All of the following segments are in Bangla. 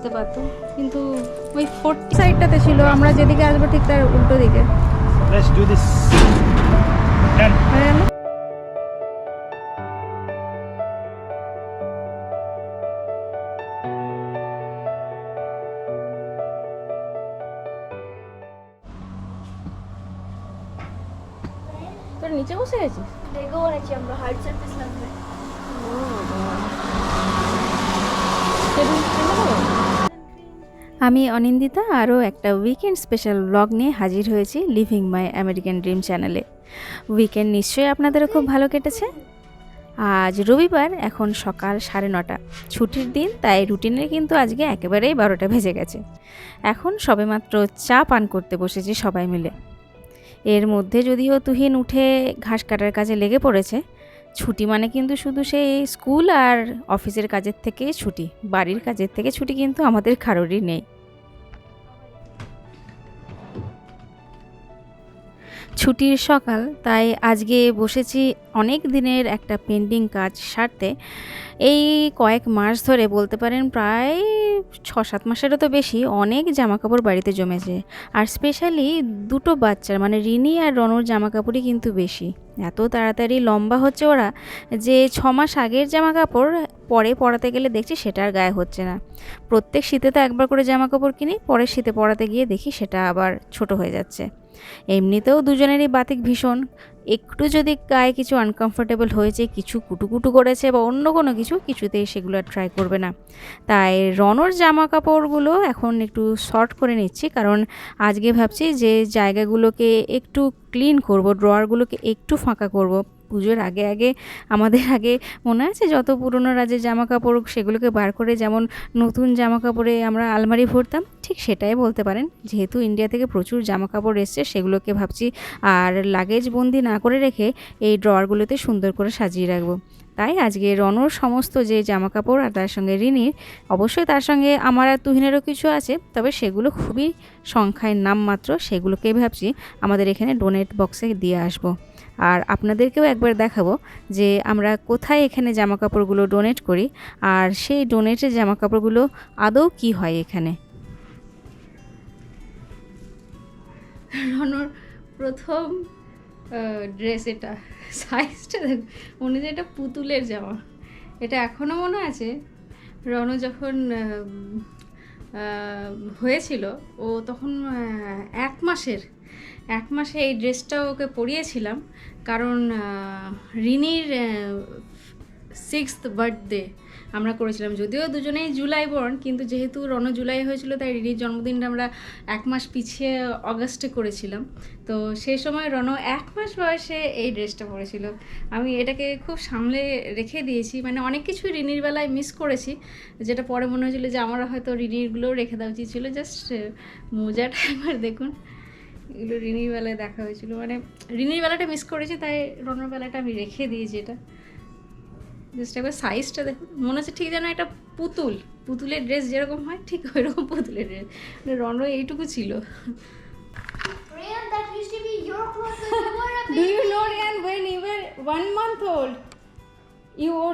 আসতে পারতো কিন্তু ওই ফোর্টি সাইডটাতে ছিল আমরা যেদিকে আসব ঠিক তার উল্টো দিকে। Let's do this. Done. তোর নিচে বসে গেছিস লেগো বলেছি আমরা হার্ড সার্ফেস লাগবে। আমি অনিন্দিতা আরও একটা উইকেন্ড স্পেশাল ব্লগ নিয়ে হাজির হয়েছি লিভিং মাই আমেরিকান ড্রিম চ্যানেলে উইকেন্ড নিশ্চয়ই আপনাদেরও খুব ভালো কেটেছে। আজ রবিবার, এখন সকাল সাড়ে নটা। ছুটির দিন, তাই রুটিনে কিন্তু আজকে একেবারেই বারোটা ভেজে গেছে। এখন সবেমাত্র চা পান করতে বসেছি সবাই মিলে। এর মধ্যে যদিও তুহিন উঠে ঘাস কাটার কাজে লেগে পড়েছে, ছুটি মানে কিন্তু শুধু সেই স্কুল আর অফিসের কাজের থেকে ছুটি। বাড়ির কাজের থেকে ছুটি কিন্তু আমাদের কারোরই নেই। ছুটির সকাল তাই আজকে বসেছি অনেক দিনের একটা পেন্ডিং কাজ সারতে। এই কয়েক মাস ধরে বলতে পারেন প্রায় ছ সাত মাসেরও তো বেশি অনেক জামাকাপড় বাড়িতে জমেছে। আর স্পেশালি দুটো বাচ্চার মানে রিনি আর রনর জামাকাপড়ই কিন্তু বেশি। এত তাড়াতাড়ি লম্বা হচ্ছে ওরা যে ছ মাস আগের জামা কাপড় পরে পরাতে গেলে দেখছি সেটা আর গায়ে হচ্ছে না। প্রত্যেক শীতে তো একবার করে জামা কাপড় কিনি, পরের শীতে পরাতে গিয়ে দেখি সেটা আবার ছোট হয়ে যাচ্ছে। এমনিতেও দুজনেরই বাতিক ভীষণ। একটু যদি গায়ে কিছু আনকমফোর্টেবল হয়েছে, কিছু কুটুকুটু করেছে বা অন্য কোনো কিছু, কিছুতেই সেগুলো ট্রাই করবে না। তাই রনর জামা কাপড়গুলো এখন একটু শর্ট করে নিচ্ছি, কারণ আজকে ভাবছি যে জায়গাগুলোকে একটু ক্লিন করব ড্রয়ারগুলোকে একটু ফাঁকা করব। পুজোর আগে আগে আমাদের আগে মনে আছে যত পুরনো রাজের জামা কাপড় সেগুলোকে বার করে যেমন নতুন জামা কাপড়ে আমরা আলমারি ভরতাম, ঠিক সেটাই বলতে পারেন। যেহেতু ইন্ডিয়া থেকে প্রচুর জামা কাপড় এসছে, সেগুলোকে ভাবছি আর লাগেজ বন্দি না করে রেখে এই ড্রয়ারগুলোতে সুন্দর করে সাজিয়ে রাখব। তাই আজকে রনর সমস্ত যে জামা কাপড় আর তার সঙ্গে রিনির, অবশ্যই তার সঙ্গে আমার আর তুহিনেরও কিছু আছে, তবে সেগুলো খুবই সংখ্যায় নামমাত্র সেগুলোকেই ভাবছি আমাদের এখানে ডোনেট বক্সে দিয়ে আসব। আর আপনাদেরকেও একবার দেখাবো যে আমরা কোথায় এখানে জামা কাপড়গুলো ডোনেট করি আর সেই ডোনেটের জামা কাপড়গুলো আদৌ কি হয় এখানে? রনর প্রথম ড্রেস এটা সাইজটা দেখ মনে হয় এটা পুতুলের জামা, এটা এখনও মনে আছে? রণ যখন হয়েছিল, ও তখন এক মাসের এক মাসে এই ড্রেসটা ওকে পরিয়েছিলাম, কারণ রিনির সিক্সথ বার্থডে আমরা করেছিলাম। যদিও দুজনেই জুলাই বর্ন কিন্তু যেহেতু রণ জুলাই হয়েছিল, তাই রিনির জন্মদিনটা আমরা এক মাস পিছিয়ে অগাস্টে করেছিলাম। তো সেই সময় রণ এক মাস বয়সে এই ড্রেসটা পরেছিল। আমি এটাকে খুব সামলে রেখে দিয়েছি মানে অনেক কিছু রিনির বেলায় মিস করেছি। যেটা পরে মনে হয়েছিল যে আমার হয়তো রিনিরগুলোও রেখে দেওয়া উচিত ছিল। জাস্ট মোজাটা একবার দেখুন। এগুলো রিনির বেলায় দেখা হয়েছিল। মানে রিনির বেলাটা মিস করেছি তাই রনর বেলাটা আমি রেখে দিয়েছি এটা। জাস্ট একবার সাইজটা দেখুন। মনে হচ্ছে ঠিক যেন একটা পুতুল। পুতুলের ড্রেস যেরকম হয় ঠিক ওই রকম পুতুলের ড্রেস মানে রন এইটুকু ছিল। That to be your clothes when you were when you one month or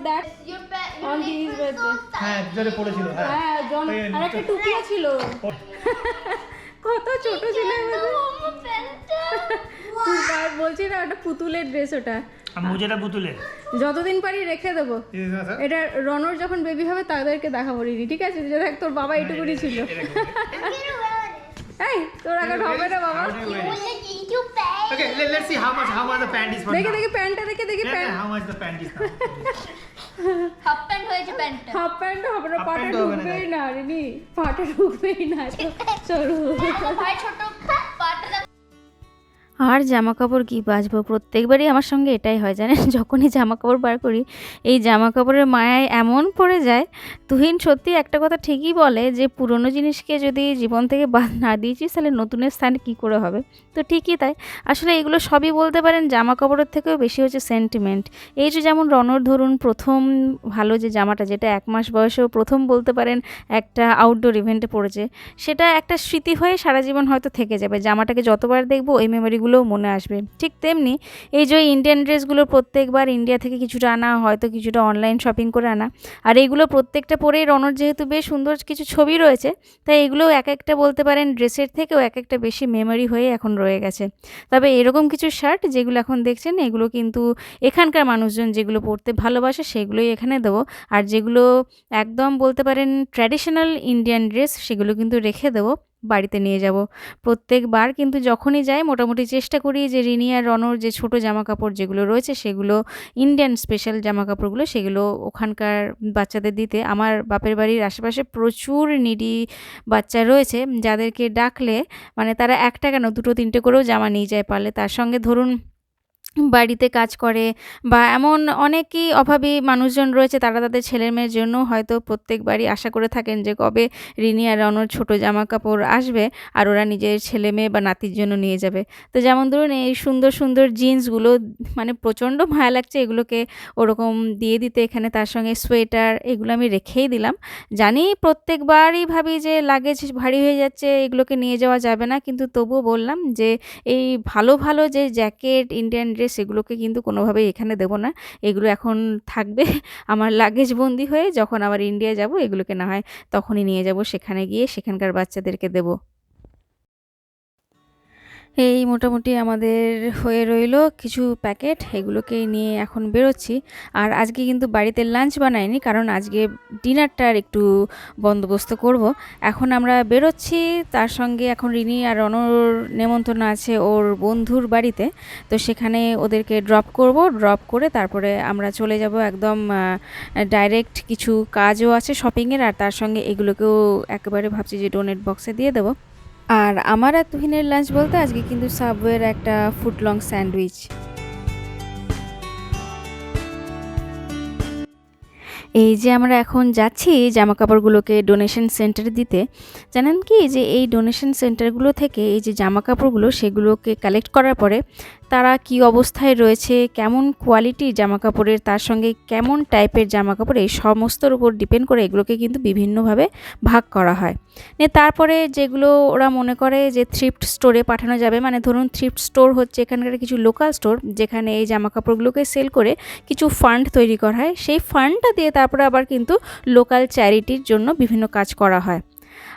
that Your, On his birthday. হ্যাঁ পড়েছিল হ্যাঁ। হ্যাঁ জন আর একটা টুপিও ছিল। কত ছোট ছিল বলছি না ওটা পুতুলের ড্রেস ওটা। আমি মুজেটা পুতুলে যতদিন পারি রেখে দেবো। এটা রনর যখন বেবি হবে তাদেরকে দেখাবো রিনি ঠিক আছে? যে দেখ তোর বাবা ছিল। gonna wear it. এই তোর এখন হবে না বাবা? You will like eat your pants. Okay, let, let's see how much how much the pant is for দেখে. দেখি প্যান্টটা দেখে দেখি pant how much the pant is now. Half pant হয়েছে প্যান্টটা? হাফ প্যান্ট হবে না পাটা ঢুকবেই না রিনি। পাটা ঢুকবেই না তো। সরু ভাই ছোট। আর জামা কাপড় কী বাঁচবো? প্রত্যেকবারই আমার সঙ্গে এটাই হয়, জানেন? যখনই জামা কাপড় বার করি, এই জামা কাপড়ের মায়ায় এমন পড়ে যায়। তুহিন সত্যি একটা কথা ঠিকই বলে যে, পুরনো জিনিসকে যদি জীবন থেকে বাদ না দিয়েছিস, তাহলে নতুনের স্থানে কী করে হবে? তো ঠিকই তাই। আসলে এগুলো সবই বলতে পারেন জামা কাপড়ের থেকেও বেশি হচ্ছে সেন্টিমেন্ট এই যে যেমন রনর ধরুন, প্রথম ভালো যে জামাটা, যেটা এক মাস বয়সেও প্রথম বলতে পারেন একটা আউটডোর ইভেন্টে পড়েছে, সেটা একটা স্মৃতি হয়ে সারা জীবন হয়তো থেকে যাবে। জামাটাকে যতবার দেখব, ওই মেমোরিগুলো সেগুলোও মনে আসবে। ঠিক তেমনি এই যে ইন্ডিয়ান ড্রেসগুলো প্রত্যেকবার ইন্ডিয়া থেকে কিছুটা আনা, হয়তো কিছুটা অনলাইন শপিং করে আনা, আর এইগুলো প্রত্যেকটা পরেই রনর যেহেতু বেশ সুন্দর কিছু ছবি রয়েছে, তাই এগুলো এক একটা বলতে পারেন ড্রেসের থেকেও এক একটা বেশি মেমোরি হয়ে এখন রয়ে গেছে। তবে এরকম কিছু শার্ট যেগুলো এখন দেখছেন, এগুলো কিন্তু এখানকার মানুষজন যেগুলো পরতে ভালোবাসে সেগুলোই এখানে দেবো। আর যেগুলো একদম বলতে পারেন ট্র্যাডিশনাল ইন্ডিয়ান ড্রেস সেগুলো কিন্তু রেখে দেবো। বাড়িতে নিয়ে যাব। প্রত্যেকবার কিন্তু যখনই যাই মোটামুটি চেষ্টা করি যে রিনি আর রনর যে ছোটো জামা কাপড় যেগুলো রয়েছে সেগুলো ইন্ডিয়ান স্পেশাল জামা কাপড়গুলো সেগুলো ওখানকার বাচ্চাদের দিতে। আমার বাপের বাড়ির আশেপাশে প্রচুর নিডি বাচ্চা রয়েছে যাদেরকে ডাকলে মানে তারা একটা কেন দুটো তিনটে করেও জামা নিয়ে যায় পারলে। তার সঙ্গে ধরুন বাড়িতে কাজ করে বা এমন অনেকই অভাবী মানুষজন রয়েছে, তারা তাদের ছেলে মেয়ের জন্য হয়তো প্রত্যেকবারই আশা করে থাকেন যে কবে রিনি আর রনর ছোটো জামা কাপড় আসবে আর ওরা নিজের ছেলে মেয়ে বা নাতির জন্য নিয়ে যাবে। তো যেমন ধরুন, এই সুন্দর সুন্দর জিন্সগুলো মানে প্রচণ্ড মায়া লাগছে, এগুলোকে ওরকম দিয়ে দিতে। এখানে তার সঙ্গে সোয়েটার এগুলো আমি রেখেই দিলাম। জানি প্রত্যেকবারই ভাবি যে লাগেজ ভারী হয়ে যাচ্ছে, এগুলোকে নিয়ে যাওয়া যাবে না, কিন্তু তবুও বললাম যে এই ভালো ভালো যে জ্যাকেট, ইন্ডিয়ান ড্রেস এগুলোকে কিন্তু কোনোভাবেই এখানে দেবো না। এগুলো এখন থাকবে আমার লাগেজ বন্দি হয়ে যখন আবার ইন্ডিয়া যাব, এগুলোকে না হয় তখনই নিয়ে যাব। সেখানে গিয়ে সেখানকার বাচ্চাদেরকে দেবো। এই মোটামুটি আমাদের হয়ে রইল কিছু প্যাকেট, এগুলোকে নিয়ে এখন বেরোচ্ছি। আর আজকে কিন্তু বাড়িতে লাঞ্চ বানাইনি, কারণ আজকে ডিনারটার একটু বন্দোবস্ত করব। এখন আমরা বেরোচ্ছি, তার সঙ্গে এখন রিনি আর অনর নেমন্তন্ন আছে ওর বন্ধুর বাড়িতে। তো সেখানে ওদেরকে ড্রপ করব ড্রপ করে তারপরে আমরা চলে যাব একদম ডাইরেক্ট কিছু কাজও আছে শপিংয়ের আর তার সঙ্গে এগুলোকেও একেবারে ভাবছি যে ডোনেট বক্সে দিয়ে দেবো। আর আমার আর তুহিনের লাঞ্চ বলতে আজকে কিন্তু সাবওয়ের একটা ফুট লং স্যান্ডউইচ এই যে আমরা এখন যাচ্ছি জামা কাপড়গুলোকে ডোনেশন সেন্টারে দিতে, জানেন কি? যে এই ডোনেশন সেন্টারগুলো থেকে এই যে জামা কাপড়গুলো সেগুলোকে কালেক্ট করার পরে তারা কি অবস্থায় রয়েছে, কেমন কোয়ালিটির জামা কাপড়ের তার সঙ্গে কেমন টাইপের জামা কাপড় এই সমস্তর উপর ডিপেন্ড করে এগুলোকে কিন্তু বিভিন্নভাবে ভাগ করা হয়। নে তারপরে যেগুলো ওরা মনে করে যে থ্রিফ্ট স্টোরে পাঠানো যাবে মানে ধরুন থ্রিফ্ট স্টোর হচ্ছে এখানকার কিছু লোকাল স্টোর যেখানে এই জামা কাপড়গুলোকে সেল করে কিছু ফান্ড তৈরি করা হয়। সেই ফান্ডটা দিয়ে তারপরে আবার কিন্তু লোকাল চ্যারিটির জন্য বিভিন্ন কাজ করা হয়।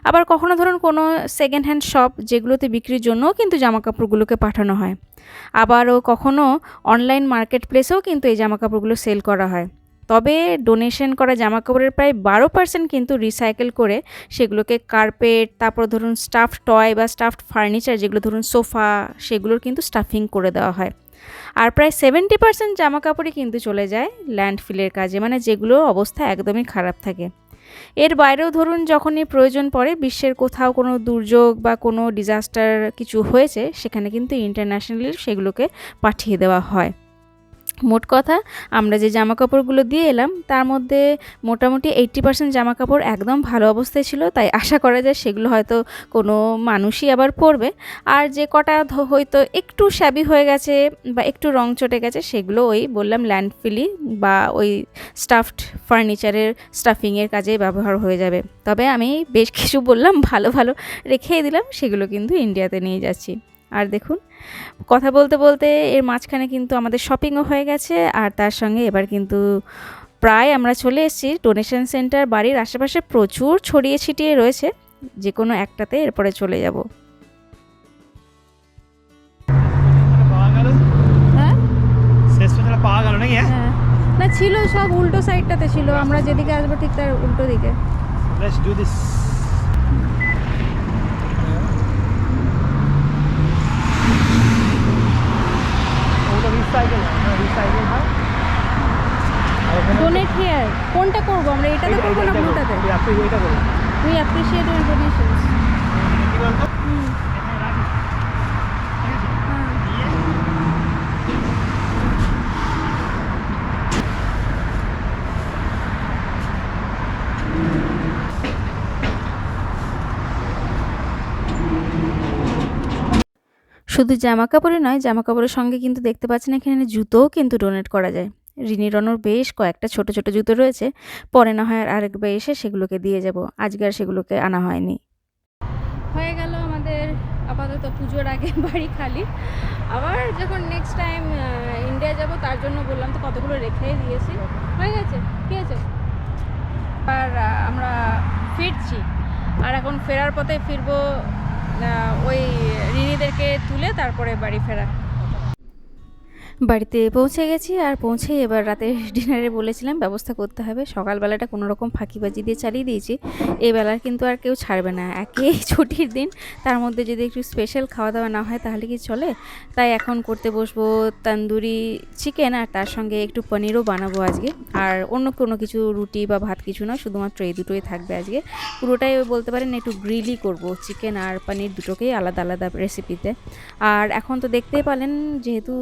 আবার কখনো ধরুন কোনো সেকেন্ড হ্যান্ড শপ যেগুলোতে বিক্রির জন্যও কিন্তু জামা কাপড়গুলোকে পাঠানো হয়। আবারও কখনো অনলাইন মার্কেট প্লেসেও কিন্তু এই জামা কাপড়গুলো সেল করা হয়। তবে ডোনেশন করা জামা কাপড়ের প্রায় বারো পার্সেন্ট কিন্তু রিসাইকেল করে সেগুলোকে কার্পেট তারপর ধরুন স্টাফ টয় বা স্টাফড ফার্নিচার যেগুলো ধরুন সোফা সেগুলোর কিন্তু স্টাফিং করে দেওয়া হয়। আর প্রায় সেভেন্টি পার্সেন্ট জামা কাপড়ই কিন্তু চলে যায় ল্যান্ডফিলের কাজে। মানে যেগুলোর অবস্থা একদমই খারাপ থাকে। এর বাইরেও ধরুন যখনই প্রয়োজন পড়ে, বিশ্বের কোথাও কোনো দুর্যোগ বা কোনো ডিজাস্টার কিছু হয়েছে, সেখানে কিন্তু ইন্টারন্যাশনালি সেগুলোকে পাঠিয়ে দেওয়া হয়। মোট কথা, আমরা যে জামা কাপড়গুলো দিয়ে এলাম, তার মধ্যে মোটামুটি এইট্টি পার্সেন্ট জামা কাপড় একদম ভালো অবস্থায় ছিল, তাই আশা করা যায় সেগুলো হয়তো কোনো মানুষই আবার পরবে। আর যে কটা হয়তো একটু শ্যাবি হয়ে গেছে বা একটু রং চটে গেছে, সেগুলো ওই বললাম ল্যান্ডফিলি বা ওই স্টাফড ফার্নিচারের স্টাফিংয়ের কাজে ব্যবহার হয়ে যাবে। তবে আমি বেশ কিছু বললাম, ভালো ভালো রেখেই দিলাম, সেগুলো কিন্তু ইন্ডিয়াতে নিয়ে যাচ্ছি। আর দেখুন কথা বলতে বলতে এর মাঝখানে কিন্তু আমাদের শপিংও হয়ে গেছে আর তার সঙ্গে এবার কিন্তু প্রায় আমরা চলে এসেছি ডোনেশন সেন্টার বাড়ির আশেপাশে প্রচুর ছড়িয়ে ছিটিয়ে রয়েছে যে কোনো একটাতে এরপরে চলে যাব। হ্যাঁ? পাওয়া গেল নাকি হ্যাঁ? হ্যাঁ। না ছিল সব উল্টো সাইডটাতে ছিল আমরা যেদিকে আসব ঠিক তার উল্টো দিকে লেটস ডু দিস ওটা রিসাইকেল হয় ডোনেট হিয়ার কোনটা করব আমরা? এটাতে করব না ব্লুটাতে উই অ্যাপ্রিসিয়েট ইউর ডোনেশনস কি বলতো? শুধু জামা কাপড়ে নয় জামা কাপড়ের সঙ্গে কিন্তু দেখতে পাচ্ছেন এখানে জুতোও কিন্তু ডোনেট করা যায়। রিনি রনর বেশ কয়েকটা ছোট ছোট জুতো রয়েছে, পরে না হয় আর আরেকবার এসে সেগুলোকে দিয়ে যাব। আজকে আর সেগুলোকে আনা হয়নি। হয়ে গেল আমাদের আপাতত পুজোর আগে বাড়ি খালি। আবার যখন নেক্সট টাইম ইন্ডিয়া যাব, তার জন্য বললাম তো কতগুলো রেখেই দিয়েছি। হয়ে গেছে ঠিক আছে আর আমরা ফিরছি। আর এখন ফেরার পথে ফিরবো ওই ঋণীদেরকে তুলে তারপরে বাড়ি ফেরা। বাড়িতে পৌঁছে গেছি আর পৌঁছে এবার রাতে ডিনারে বলেছিলাম ব্যবস্থা করতে হবে। সকালবেলাটা কোনো রকম ফাঁকিবাজি দিয়ে চালিয়ে দিয়েছি। এই বেলার কিন্তু আর কেউ ছাড়বে না। একে ছুটির দিন, তার মধ্যে যদি একটু স্পেশাল খাওয়া দাওয়া না হয় তাহলে কি চলে? তাই এখন করতে বসবো তন্দুরি চিকেন আর তার সঙ্গে একটু পনিরও বানাবো আজকে। আর অন্য কোনো কিছু, রুটি বা ভাত কিছু না শুধুমাত্র এই দুটোই থাকবে আজকে। পুরোটাই বলতে পারেন একটু গ্রিলই করব। চিকেন আর পনির দুটোকেই আলাদা আলাদা রেসিপিতে আর এখন তো দেখতেই পালেন, যেহেতু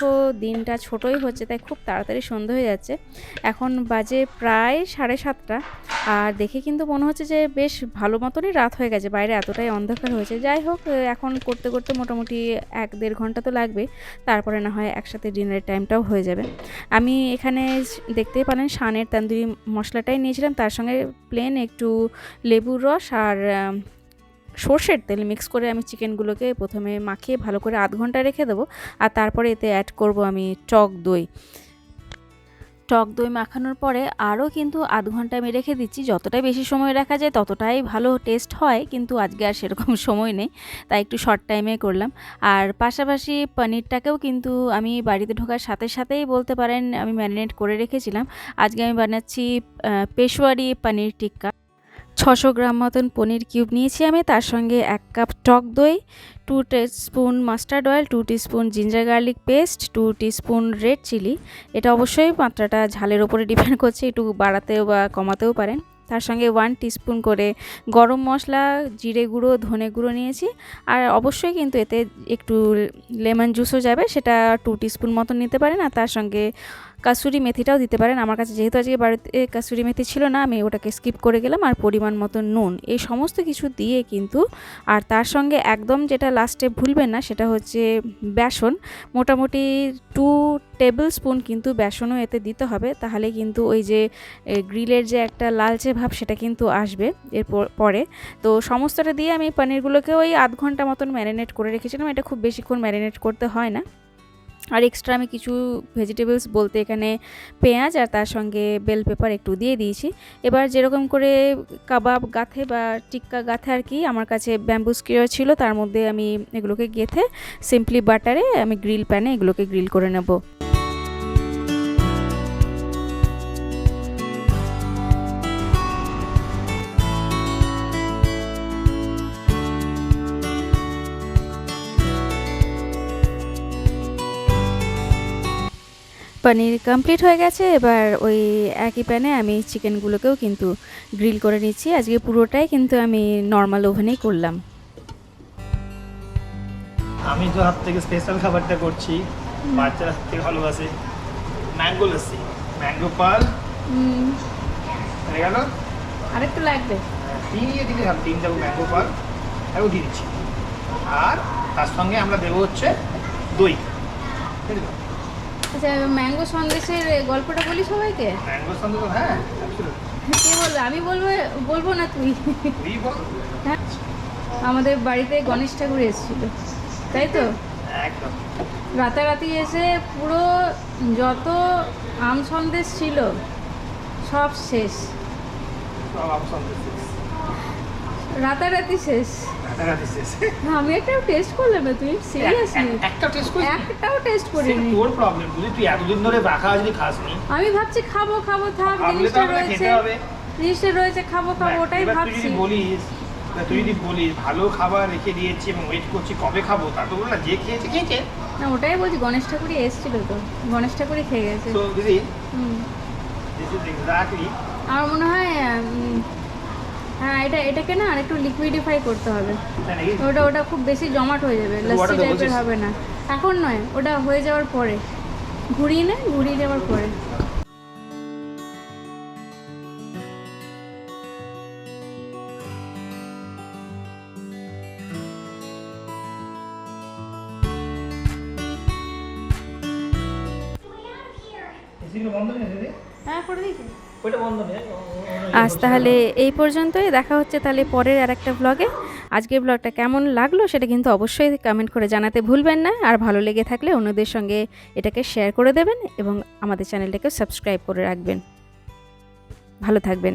ক্রমশ দিনটা ছোটই হচ্ছে, তাই খুব তাড়াতাড়ি সন্ধে হয়ে যাচ্ছে। এখন বাজে প্রায় সাড়ে সাতটা। আর দেখে কিন্তু মনে হচ্ছে যে বেশ ভালো মতনই রাত হয়ে গেছে, বাইরে এতটাই অন্ধকার হয়েছে। যাই হোক এখন করতে করতে মোটামুটি এক দেড় ঘণ্টা তো লাগবে। তারপরে না হয় একসাথে ডিনারের টাইমটাও হয়ে যাবে। আমি এখানে দেখতেই পারেন সানের তান্দুরি মশলাটাই নিয়েছিলাম। তার সঙ্গে প্লেন একটু লেবুর রস আর সর্ষের তেল মিক্স করে আমি চিকেনগুলোকে প্রথমে মাখিয়ে ভালো করে আধ ঘণ্টা রেখে দেবো। আর তারপরে এতে অ্যাড করব আমি টক দই। টক দই মাখানোর পরে আরও কিন্তু আধ ঘণ্টা আমি রেখে দিচ্ছি। যতটাই বেশি সময় রাখা যায় ততটাই ভালো টেস্ট হয়, কিন্তু আজকে আর সেরকম সময় নেই, তাই একটু শর্ট টাইমে করলাম। আর পাশাপাশি পনিরটাকেও কিন্তু আমি বাড়িতে ঢোকার সাথে সাথেই বলতে পারেন আমি ম্যারিনেট করে রেখেছিলাম। আজকে আমি বানাচ্ছি পেশোয়ারি পনির টিক্কা। ছশো গ্রাম মতন পনির কিউব নিয়েছি আমি, তার সঙ্গে এক কাপ টক দই, two spoon mustard oil, two spoon ginger garlic paste, two spoon red chilli. এটা অবশ্যই মাত্রাটা ঝালের ওপরে ডিপেন্ড করছে, একটু বাড়াতেও বা কমাতেও পারেন। তার সঙ্গে ওয়ান টিস্পুন করে গরম মশলা, জিরে গুঁড়ো, ধনে গুঁড়ো নিয়েছি। আর অবশ্যই কিন্তু এতে একটু লেমন জুসও যাবে, সেটা টু স্পুন মতন নিতে পারেন। আর তার সঙ্গে কাসুরি মেথিটাও দিতে পারেন। আমার কাছে যেহেতু আজকে বাড়িতে কাসুরি মেথি ছিল না, আমি ওটাকে স্কিপ করে গেলাম আর পরিমাণ মতো নুন। এই সমস্ত কিছু দিয়ে কিন্তু, আর তার সঙ্গে একদম যেটা লাস্টে ভুলবেন না, সেটা হচ্ছে বেসন। মোটামুটি টু টেবিল স্পুন কিন্তু বেসনও এতে দিতে হবে। তাহলে কিন্তু ওই যে গ্রিলের যে একটা লালচে ভাব, সেটা কিন্তু আসবে এরপর পরে তো সমস্তটা দিয়ে আমি পনিরগুলোকে ওই আধ ঘণ্টা মতন ম্যারিনেট করে রেখেছিলাম। এটা খুব বেশিক্ষণ ম্যারিনেট করতে হয় না। আর এক্সট্রা আমি কিছু ভেজিটেবলস বলতে এখানে পেঁয়াজ আর তার সঙ্গে বেল পেপার একটু দিয়ে দিয়েছি। এবার যেরকম করে কাবাব গাথে বা টিক্কা গাথে আর কি, আমার কাছে ব্যাম্বু স্কিয়ার ছিল, তার মধ্যে আমি এগুলোকে গেথে সিম্পলি বাটারে আমি গ্রিল প্যানে এগুলোকে গ্রিল করে নেব। পনির কমপ্লিট হয়ে গেছে। এবার ওই একই প্যানে আমি চিকেনগুলোকেও কিন্তু গ্রিল করে নিচ্ছি। আজকে পুরোটাই কিন্তু আমি নর্মাল ওভেনেই করলাম। আমি তো হাত থেকে স্পেশাল খাবারটা করছি। বাচ্চারা হাত থেকে ভালোবাসে। ম্যাঙ্গো লস্যি। Mango pulp. হয়ে গেল আরেকটু লাগবে। তিন দিয়ে দিলে তিন দেবো ম্যাঙ্গো পাল। এও দিয়ে দিচ্ছি। আর তার সঙ্গে আমরা দেবো হচ্ছে দই। ঠিক আছে আচ্ছা ম্যাঙ্গো সন্দেশের গল্পটা বলি সবাইকে? ম্যাঙ্গোর সঙ্গে হ্যাঁ কে বলবে আমি বলব বলব না তুই? হ্যাঁ আমাদের বাড়িতে গণেশ ঠাকুর এসেছিল তাই তো? রাতারাতি এসে পুরো যত আম সন্দেশ ছিল সব শেষ। রাতারাতি শেষ। রাতারাতি আমি একটা টেস্ট করলাম না তুই সিরিয়াসলি এক- একটা টেস্ট করি একটাও টেস্ট করিনি। তোর প্রবলেম তুই তুই এতদিন ধরে রাখা যদি খাসনি। আমি ভাবছি খাব খাব থাক জিনিসটা রয়েছে। জিনিসটা রয়েছে খাব খাব ওটাই এবার তুই ভাবছি। বলিস তুই যদি বলিস ভালো খাবার রেখে দিয়েছি এবং ওয়েট করছি কবে খাব তা তো না যে খেয়েছে খেয়েছে। না ওটাই বলছি গণেশ ঠাকুরই এসেছিল তো। গণেশ ঠাকুরই খেয়ে গেছে। সো দিদি হুম। দিস ইজ এক্স্যাক্টলি আমার মনে হয় হ্যাঁ এটা এটাকে না আরেকটু লিকুইডিফাই করতে হবে। ওটা ওটা খুব বেশি জমাট হয়ে যাবে তো লস্যি টাইপের হবে না। এখন নয় ওটা হয়ে যাওয়ার পরে। ঘুরিয়ে নে ঘুরিয়ে যাওয়ার পরে। হ্যাঁ করে দিয়েছি। আজ তাহলে এই পর্যন্তই দেখা হচ্ছে তাহলে পরের আর একটা ব্লগে আজকের ব্লগটা কেমন লাগল সেটা কিন্তু অবশ্যই কমেন্ট করে জানাতে ভুলবেন না আর ভালো লেগে থাকলে অন্যদের সঙ্গে এটাকে শেয়ার করে দেবেন এবং আমাদের চ্যানেলটাকে সাবস্ক্রাইব করে রাখবেন ভালো থাকবেন